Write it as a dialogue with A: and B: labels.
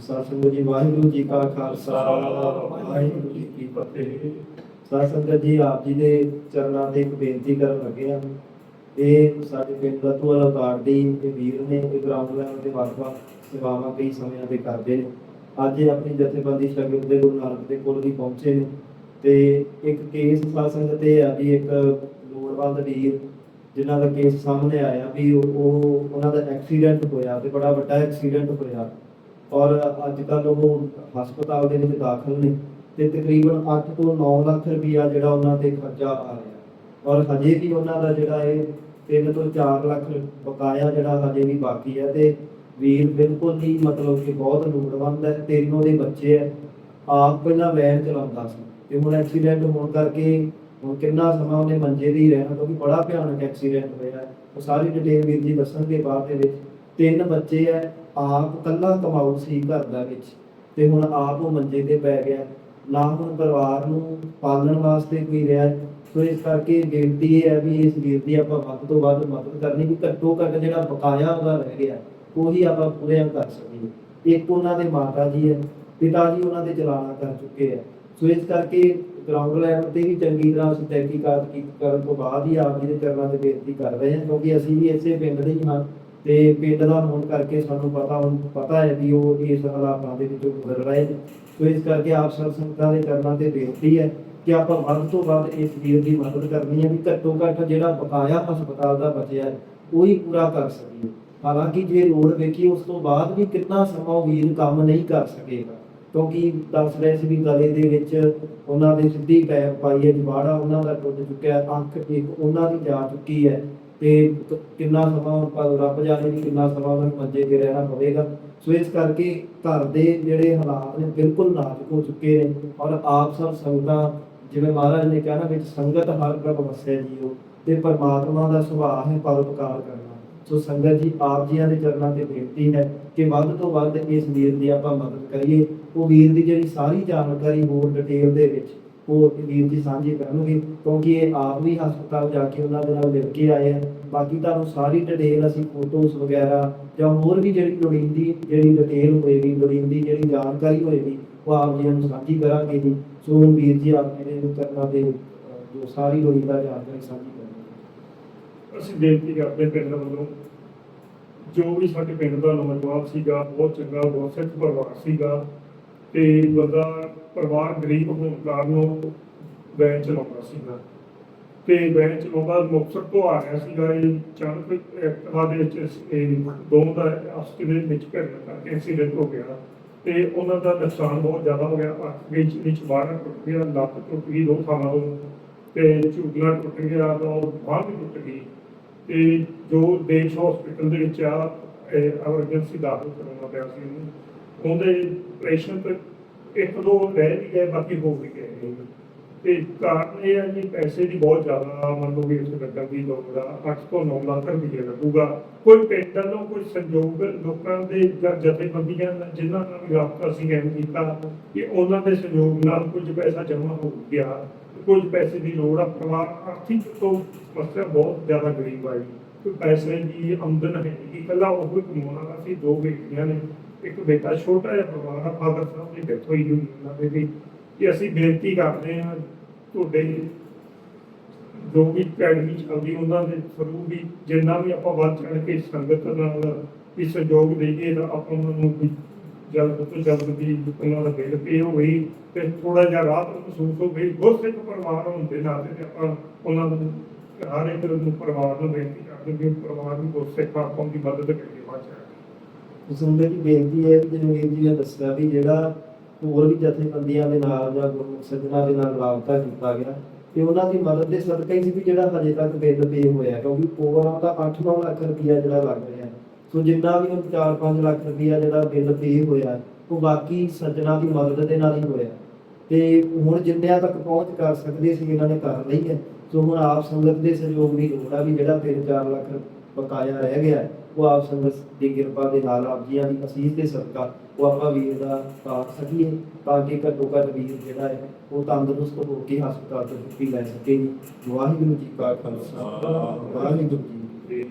A: ਸਤਿ ਜੀ, ਵਾਹਿਗੁਰੂ ਜੀ ਕਾ ਖਾਲਸਾ, ਵਾਹਿਗੁਰੂ ਜੀ ਕੀ ਫਤਿਹ। ਸਾਧ ਜੀ, ਆਪ ਜੀ ਦੇ ਚਰਨਾਂ ਤੇ ਇੱਕ ਬੇਨਤੀ ਕਰਨ ਲੱਗੇ ਹਾਂ। ਇਹ ਸਾਡੇ ਪਿੰਡ ਦਾ ਤੁਆਲਾ ਕਾਰਡੀ ਇਹ ਵੀਰ ਨੇ, ਇਹ ਗਰਾਊਂਡ ਲੈਵਲ ਤੇ ਵੱਖ-ਵੱਖ ਸੇਵਾਵਾਂ ਕਈ ਸਮਿਆਂ ਤੇ ਕਰਦੇ ਨੇ। ਅੱਜ ਇਹ ਆਪਣੀ ਜਥੇਬੰਦੀ ਸ਼ਾਗਿਰਦ ਦੇ ਗੁਰੂ ਨਾਨਕ ਦੇ ਕੋਲ ਵੀ ਪਹੁੰਚੇ ਨੇ। ਤੇ ਇੱਕ ਕੇਸ ਸਾਧ ਤੇ ਆ ਵੀ ਇੱਕ ਲੋੜਵੰਦ ਵੀਰ ਜਿਨ੍ਹਾਂ ਦਾ ਕੇਸ ਸਾਹਮਣੇ ਆਇਆ ਵੀ ਉਹ- ਉਹਨਾਂ ਦਾ ਐਕਸੀਡੈਂਟ ਹੋਇਆ ਤੇ ਬੜਾ ਵੱਡਾ ਐਕਸੀਡੈਂਟ ਹੋਇਆ। ਔਰ ਅੱਜ ਕੱਲ ਉਹ ਹਸਪਤਾਲ ਦੇ ਵਿੱਚ ਦਾਖਲ ਨੇ ਤੇ ਤਕਰੀਬਨ 8 ਤੋਂ 9 ਲੱਖ ਰੁਪਇਆ ਜਿਹੜਾ ਉਹਨਾਂ ਤੇ ਖਰਚਾ ਆ ਰਿਹਾ। ਔਰ ਹਜੇ ਵੀ ਉਹਨਾਂ ਦਾ ਜਿਹੜਾ ਇਹ 3 ਤੋਂ 4 ਲੱਖ ਬਕਾਇਆ ਜਿਹੜਾ ਹਜੇ ਵੀ ਬਾਕੀ ਹੈ ਤੇ ਵੀਰ ਬਿਲਕੁਲ ਹੀ ਮਤਲਬ ਕਿ ਬਹੁਤ ਲੋੜਵੰਦ ਹੈ, ਤਿੰਨ ਉਹਦੇ ਬੱਚੇ ਹੈ, ਆਪ ਪਹਿਲਾਂ ਵੈਨ ਚਲਾਉਂਦਾ ਸੀ ਤੇ ਹੁਣ ਐਕਸੀਡੈਂਟ ਹੋਣ ਕਰਕੇ ਹੁਣ ਕਿੰਨਾ ਸਮਾਂ ਉਹਨੇ ਮੰਜੇ ਤੇ ਹੀ ਰਹਿਣਾ ਕਿਉਂਕਿ ਬੜਾ ਭਿਆਨਕ ਐਕਸੀਡੈਂਟ ਹੋਇਆ। ਉਹ ਸਾਰੀ ਡਿਟੇਲ ਵੀਰ ਜੀ ਦੱਸਣਗੇ ਬਾਅਦ ਦੇ ਵਿੱਚ। ਤਿੰਨ ਬੱਚੇ ਹੈ ਆਪ ਕੱਲਾ ਕਮਾਊ ਸੀ ਘਰ ਦਾ ਵਿੱਚ, ਤੇ ਹੁਣ ਆਪ ਉਹ ਮੰਜੇ ਤੇ ਪੈ ਗਿਆ। ਨਾ ਹੁਣ ਪਰਿਵਾਰ ਨੂੰ ਪਾਲਣ ਵਾਸਤੇ ਕੋਈ ਰਿਹਾ, ਸੋ ਇਸ ਕਰਕੇ ਬੇਨਤੀ ਇਹ ਹੈ ਵੀ ਇਸ ਵੀਰ ਦੀ ਆਪਾਂ ਵੱਧ ਤੋਂ ਵੱਧ ਮਦਦ ਕਰਨੀ ਕਿ ਘੱਟੋ ਘੱਟ ਜਿਹੜਾ ਬਕਾਇਆ ਉਹਦਾ ਰਹਿ ਗਿਆ, ਉਹੀ ਆਪਾਂ ਪੂਰੇ ਕਰ ਸਕੀਏ। ਇੱਕ ਉਹਨਾਂ ਦੇ ਮਾਤਾ ਜੀ ਹੈ ਪਿਤਾ ਜੀ ਉਹਨਾਂ ਦੇ ਚਲਾਣਾ ਕਰ ਚੁੱਕੇ ਹੈ ਸੋ ਇਸ ਕਰਕੇ ਗਰਾਊਂਡ ਲੈਵਲ ਤੇ ਵੀ ਚੰਗੀ ਤਰ੍ਹਾਂ ਅਸੀਂ ਤਹਿਕੀਕਾਤ ਕਰਨ ਤੋਂ ਬਾਅਦ ਹੀ ਆਪ ਜੀ ਦੇ ਚਰਨਾਂ ਤੇ ਬੇਨਤੀ ਕਰ ਰਹੇ ਹਾਂ, ਕਿਉਂਕਿ ਅਸੀਂ ਵੀ ਇਸੇ ਪਿੰਡ ਦੇ ਹੀ ਹਾਂ। ਤੇ ਪਿੰਡ ਦਾ ਹੋਣ ਕਰਕੇ ਸਾਨੂੰ ਪਤਾ ਹੁਣ ਪਤਾ ਹੈ ਵੀ ਉਹ ਇਸ ਹਾਲਾਤਾਂ ਦੇ ਵਿੱਚੋਂ ਗੁਜ਼ਰ ਰਹੇ ਨੇ। ਸੋ ਇਸ ਕਰਕੇ ਆਪ ਸਭ ਸੰਗਤਾਂ ਦੇ ਚਰਨਾਂ ਤੇ ਬੇਨਤੀ ਹੈ ਕਿ ਆਪਾਂ ਵੱਧ ਤੋਂ ਵੱਧ ਇਸ ਵੀਰ ਦੀ ਮਦਦ ਕਰਨੀ ਹੈ ਵੀ ਘੱਟੋ ਘੱਟ ਜਿਹੜਾ ਬਕਾਇਆ ਹਸਪਤਾਲ ਦਾ ਬਚਿਆ ਹੈ, ਉਹ ਹੀ ਪੂਰਾ ਕਰ ਸਕੀਏ। ਹਾਲਾਂਕਿ ਜੇ ਰੋਡ ਵੇਖੀ ਉਸ ਤੋਂ ਬਾਅਦ ਵੀ ਕਿੰਨਾ ਸਮਾਂ ਉਹ ਵੀਰ ਕੰਮ ਨਹੀਂ ਕਰ ਸਕੇਗਾ। ਕਿਉਂਕਿ ਦੱਸ ਰਹੇ ਸੀ ਵੀ ਗਲੇ ਦੇ ਵਿੱਚ ਉਹਨਾਂ ਦੇ ਸਿੱਧੀ ਪੈਪ ਪਾਈ ਹੈ, ਜਵਾੜਾ ਉਹਨਾਂ ਦਾ ਟੁੱਟ ਚੁੱਕਿਆ, ਅੱਖ ਇੱਕ ਉਹਨਾਂ ਦੀ ਜਾ ਚੁੱਕੀ ਹੈ। ਤੇ ਕਿੰਨਾ ਸਮਾਂ ਹੁਣ ਰੱਬ ਜਾਣੇ ਵੀ ਕਿੰਨਾ ਸਮਾਂ ਉਹਨਾਂ ਨੂੰ ਮੰਜੇ ਤੇ ਰਹਿਣਾ ਪਵੇਗਾ। ਸੋ ਇਸ ਕਰਕੇ ਘਰ ਦੇ ਜਿਹੜੇ ਹਾਲਾਤ ਨੇ ਬਿਲਕੁਲ ਨਾਜ਼ੁਕ ਹੋ ਚੁੱਕੇ ਨੇ ਔਰ ਆਪ ਸਭ ਸੰਗਤਾਂ, ਜਿਵੇਂ ਮਹਾਰਾਜ ਨੇ ਕਿਹਾ ਨਾ ਵਿੱਚ ਸੰਗਤ ਹਰ ਪ੍ਰਭ ਵਸੈ ਜੀਓ ਤੇ ਪਰਮਾਤਮਾ ਦਾ ਸੁਭਾਅ ਹੈ ਪਰਉਪਕਾਰ ਕਰਨਾ। ਸੋ ਸੰਗਤ ਜੀ, ਆਪ ਜੀਆਂ ਦੇ ਚਰਨਾਂ ਤੇ ਬੇਨਤੀ ਹੈ ਕਿ ਵੱਧ ਤੋਂ ਵੱਧ ਇਸ ਵੀਰ ਦੀ ਆਪਾਂ ਮਦਦ ਕਰੀਏ। ਉਹ ਵੀਰ ਦੀ ਜਿਹੜੀ ਸਾਰੀ ਜਾਣਕਾਰੀ ਹੋਰ ਡਿਟੇਲ ਦੇ ਵਿੱਚ ਉਹ ਵੀਰ ਜੀ ਸਾਂਝੀ ਕਰਨਗੇ ਕਿਉਂਕਿ ਇਹ ਆਪ ਵੀ ਹਸਪਤਾਲ ਜਾ ਕੇ ਉਹਨਾਂ ਦੇ ਨਾਲ ਮਿਲ ਕੇ ਆਏ ਆ। ਬਾਕੀ ਤੁਹਾਨੂੰ ਸਾਰੀ ਡਿਟੇਲ ਅਸੀਂ ਫੋਟੋਜ਼ ਵਗੈਰਾ ਜਾਂ ਹੋਰ ਵੀ ਜਿਹੜੀ ਲੋੜੀਂਦੀ, ਜਿਹੜੀ ਡਿਟੇਲ ਹੋਏਗੀ, ਲੋੜੀਂਦੀ ਜਿਹੜੀ ਜਾਣਕਾਰੀ ਹੋਏਗੀ, ਉਹ ਆਪ ਜੀ ਨੂੰ ਸਾਂਝੀ ਕਰਾਂਗੇ ਜੀ। ਸੋ ਵੀਰ ਜੀ ਆਪ ਮੇਰੇ ਨੂੰ ਕਰਨਾ ਦੇ ਜੋ ਸਾਰੀ ਲੋੜੀਂਦਾ ਜਾਣਕਾਰੀ ਸਾਂਝੀ ਕਰਨਗੇ
B: ਅਸੀਂ ਬੇਨਤੀ ਕਰਦੇ ਪਿੰਡ ਵੱਲੋਂ, ਜੋ ਵੀ ਸਾਡੇ ਪਿੰਡ ਦਾ ਨੌਜਵਾਨ ਸੀਗਾ, ਬਹੁਤ ਚੰਗਾ, ਬਹੁਤ ਸਿੱਖ ਪਰਿਵਾਰ ਸੀਗਾ ਤੇ ਬੰਦਾ ਪਰਿਵਾਰ ਗਰੀਬ ਹੋਣ ਕਾਰਨ ਵੈਨ ਚਲਾਉਂਦਾ ਸੀਗਾ। ਤੇ ਵੈਨ ਚਲਾਉਂਦਾ ਮੁਕਤਸਰ ਤੋਂ ਆ ਰਿਹਾ ਸੀਗਾ ਇਹ ਚਾਣਕ ਐਕਟਿਵਾ ਦੇ ਵਿੱਚ ਇਹ ਦੋਵਾਂ ਦਾ ਆਪਸ ਦੇ ਵਿੱਚ ਭਿੜਨ ਕਰਕੇ ਐਕਸੀਡੈਂਟ ਹੋ ਗਿਆ। ਤੇ ਉਹਨਾਂ ਦਾ ਨੁਕਸਾਨ ਬਹੁਤ ਜ਼ਿਆਦਾ ਹੋ ਗਿਆ, ਅੱਖ ਵਿੱਚ ਵਿੱਚ ਬਾਹਰ ਟੁੱਟ ਗਿਆ ਲੱਤ ਟੁੱਟ ਗਈ ਦੋ ਥਾਵਾਂ ਤੋਂ, ਤੇ ਝੂਠਣਾ ਟੁੱਟ ਗਿਆ ਤਾਂ ਬਾਂਹ ਵੀ ਟੁੱਟ ਗਈ। ਤੇ ਜੋ ਦੇਸ਼ ਹਸਪੀਟਲ ਦੇ ਵਿੱਚ ਆ ਐਮਰਜੈਂਸੀ ਦਾਖਲ ਕਰਵਾਉਣਾ ਪਿਆ ਸੀ ਉਹਨੂੰ। ਉਹਦੇ ਆਪਰੇਸ਼ਨ ਤੇ ਇੱਕ ਦੋ ਰਹਿ ਵੀ ਗਏ, ਬਾਕੀ ਹੋ ਵੀ ਗਏ। ਤੇ ਕਾਰਨ ਇਹ ਹੈ ਜੀ ਪੈਸੇ ਦੀ ਬਹੁਤ ਜ਼ਿਆਦਾ, ਮੰਨ ਲਓ ਵੀ ਇੱਥੇ ਲੱਗਣ ਦੀ ਲੋੜ ਆ 8 ਤੋਂ 9 ਲੱਖ ਰੁਪਏ ਲੱਗੂਗਾ। ਕੋਈ ਪਿੰਡ ਵੱਲੋਂ ਕੋਈ ਸੰਯੋਗ ਲੋਕਾਂ ਦੇ ਜਾਂ ਜਥੇਬੰਦੀਆਂ ਜਿਨ੍ਹਾਂ ਨਾਲ ਰਾਬਤਾ ਸੀ ਕਾਇਮ ਕੀਤਾ ਕਿ ਉਹਨਾਂ ਦੇ ਸਹਿਯੋਗ ਨਾਲ ਕੁਝ ਪੈਸਾ ਜਮ੍ਹਾਂ ਹੋ ਗਿਆ। ਕੁਝ ਪੈਸੇ ਦੀ ਲੋੜ ਆ, ਪਰਿਵਾਰ ਆਰਥਿਕ ਤੋਂ ਸਮੱਸਿਆ ਬਹੁਤ ਜ਼ਿਆਦਾ ਗਰੀਬ ਆਈ। ਕੋਈ ਪੈਸੇ ਦੀ ਆਮਦਨ ਹੈ ਨਹੀਂ। ਇਕੱਲਾ ਉਹ ਹੀ ਕਮਾਉਣ ਵਾਲਾ ਸੀ, ਦੋ ਬੇਟੀਆਂ ਨੇ। ਇੱਕ ਬੇਟਾ ਛੋਟਾ ਜਿਹਾ ਪਰਿਵਾਰ ਆ, ਫਾਦਰ ਸਾਹਿਬ ਦੀ ਡੈਥ ਹੋਈ ਹੋਈ ਉਹਨਾਂ ਦੇ ਵੀ। ਕਿ ਅਸੀਂ ਬੇਨਤੀ ਕਰਦੇ ਹਾਂ ਤੁਹਾਡੇ ਜੋ ਵੀ ਅਕੈਡਮੀ ਚੱਲਦੀ ਉਹਨਾਂ ਦੇ ਥਰੂ ਵੀ ਜਿੰਨਾ ਵੀ ਆਪਾਂ ਵੱਧ ਚੜ ਕੇ ਸੰਗਤ ਨਾਲ ਵੀ ਸਹਿਯੋਗ ਦੇਈਏ ਤਾਂ ਆਪਾਂ ਉਹਨਾਂ ਨੂੰ ਵੀ ਜਲਦ ਤੋਂ ਜਲਦ ਵੀ ਉਹਨਾਂ ਦਾ ਬਿੱਲ ਪੇ ਹੋਈ ਤੇ ਥੋੜਾ ਜਿਹਾ ਰਾਹਤ ਮਹਿਸੂਸ ਹੋ ਗਈ ਬਹੁਤ ਸਿੱਖ ਪਰਿਵਾਰ ਹੁੰਦੇ ਦੇ ਨਾਤੇ ਤੇ ਆਪਾਂ ਉਹਨਾਂ ਨੂੰ ਹਰ ਇੱਕ ਨੂੰ ਪਰਿਵਾਰ ਨੂੰ ਬੇਨਤੀ ਕਰਦੇ ਵੀ ਪਰਿਵਾਰ ਨੂੰ ਬਹੁਤ ਸਿੱਖ ਆਪਾਂ ਦੀ ਮਦਦ ਕਰੀਏ ਬਾਅਦ
A: ਸੁਣਦੇ ਦੀ ਬੇਨਤੀ ਹੈ ਜਿਵੇਂ ਵੀਰ ਜੀ ਨੇ ਦੱਸਿਆ ਵੀ ਜਿਹੜਾ ਹੋਰ ਵੀ ਜਥੇਬੰਦੀਆਂ ਦੇ ਨਾਲ ਜਾਂ ਗੁਰਮੁਖ ਸੱਜਣਾ ਦੇ ਨਾਲ ਰਾਬਤਾ ਕੀਤਾ ਗਿਆ ਤੇ ਉਹਨਾਂ ਦੀ ਮਦਦ ਦੇ ਸਦਕਾ ਹੀ ਸੀ ਵੀ ਜਿਹੜਾ ਹਜੇ ਤੱਕ ਬਿੱਲ ਪੇ ਹੋਇਆ, ਕਿਉਂਕਿ ਓਵਰਆਲ ਤਾਂ 8-9 ਲੱਖ ਰੁਪਇਆ ਜਿਹੜਾ ਲੱਗ ਰਿਹਾ। ਸੋ ਜਿੰਨਾ ਵੀ 4-5 ਲੱਖ ਰੁਪਈਆ ਜਿਹੜਾ ਬਿੱਲ ਪੇ ਹੋਇਆ, ਉਹ ਬਾਕੀ ਸੱਜਣਾ ਦੀ ਮਦਦ ਦੇ ਨਾਲ ਹੀ ਹੋਇਆ। ਤੇ ਹੁਣ ਜਿੰਨਿਆਂ ਤੱਕ ਪਹੁੰਚ ਕਰ ਸਕਦੇ ਸੀ, ਇਹਨਾਂ ਨੇ ਕਰ ਲਈ ਹੈ। ਸੋ ਹੁਣ ਆਪ ਸੰਗਤ ਦੇ ਸਹਿਯੋਗ ਦੀ ਲੋੜ ਆ ਵੀ ਜਿਹੜਾ 3-4 ਲੱਖ ਬਕਾਇਆ ਰਹਿ ਗਿਆ ਉਹ ਆਪ ਸੰਗਤ ਦੀ ਕਿਰਪਾ ਦੇ ਨਾਲ ਆਪ ਜੀਆਂ ਦੀ ਅਸੀਸ ਦੇ ਸਦਕਾ ਉਹ ਆਪਾਂ ਵੀਰ ਦਾ ਸਾਥ ਸਕੀਏ ਤਾਂ ਕਿ ਘੱਟੋ ਘੱਟ ਵੀਰ ਜਿਹੜਾ ਹੈ, ਉਹ ਤੰਦਰੁਸਤ ਹੋ ਕੇ ਹਸਪਤਾਲ ਤੋਂ ਛੁੱਟੀ ਲੈ ਸਕੇ। ਵਾਹਿਗੁਰੂ ਜੀ ਕਾ ਖਾਲਸਾ, ਵਾਹਿਗੁਰੂ ਜੀ